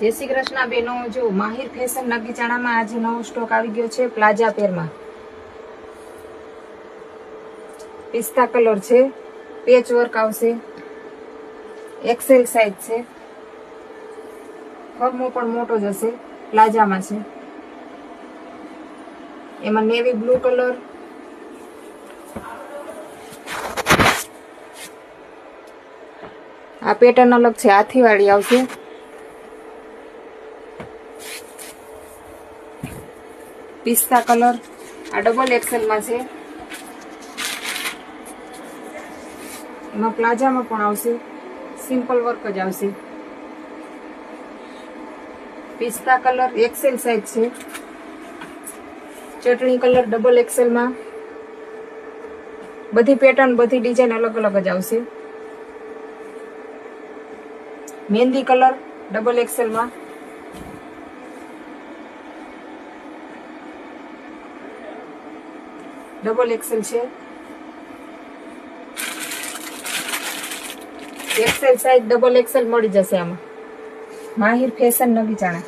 જય શ્રી કૃષ્ણ બેનો, જો માહિર ફેશન નગીચાણામાં આજે નવો સ્ટોક આવી ગયો છે પ્લાઝા પેરમાં. પિસ્તા કલર છે, પેચ વર્ક આવશે, એક્સેલ સાઇઝ છે, ફર્મો પણ મોટો જ હશે, પ્લાઝામાં છે. એમાં નેવી બ્લુ કલર, આ પેટર્ન અલગ છે, હાથીવાળી આવશે. પિસ્તા કલર. આ ડબલ એક્સેલમાં છે. એમાં પ્લાઝામાં પણ આવશે. સિમ્પલ વર્ક જ આવશે. પિસ્તા કલર એક્સેલ સાઇઝ છે. ચટણી કલર ડબલ એક્સેલમાં બધી પેટર્ન બધી ડિઝાઇન અલગ અલગ જ આવશે. મહેંદી કલર ડબલ એક્સેલમાં ડબલ એક્સેલ છે. એક્સેલ સાઇઝ ડબલ એક્સેલ મળી જશે આમાં. માહિર ફેશન નવી જાણે.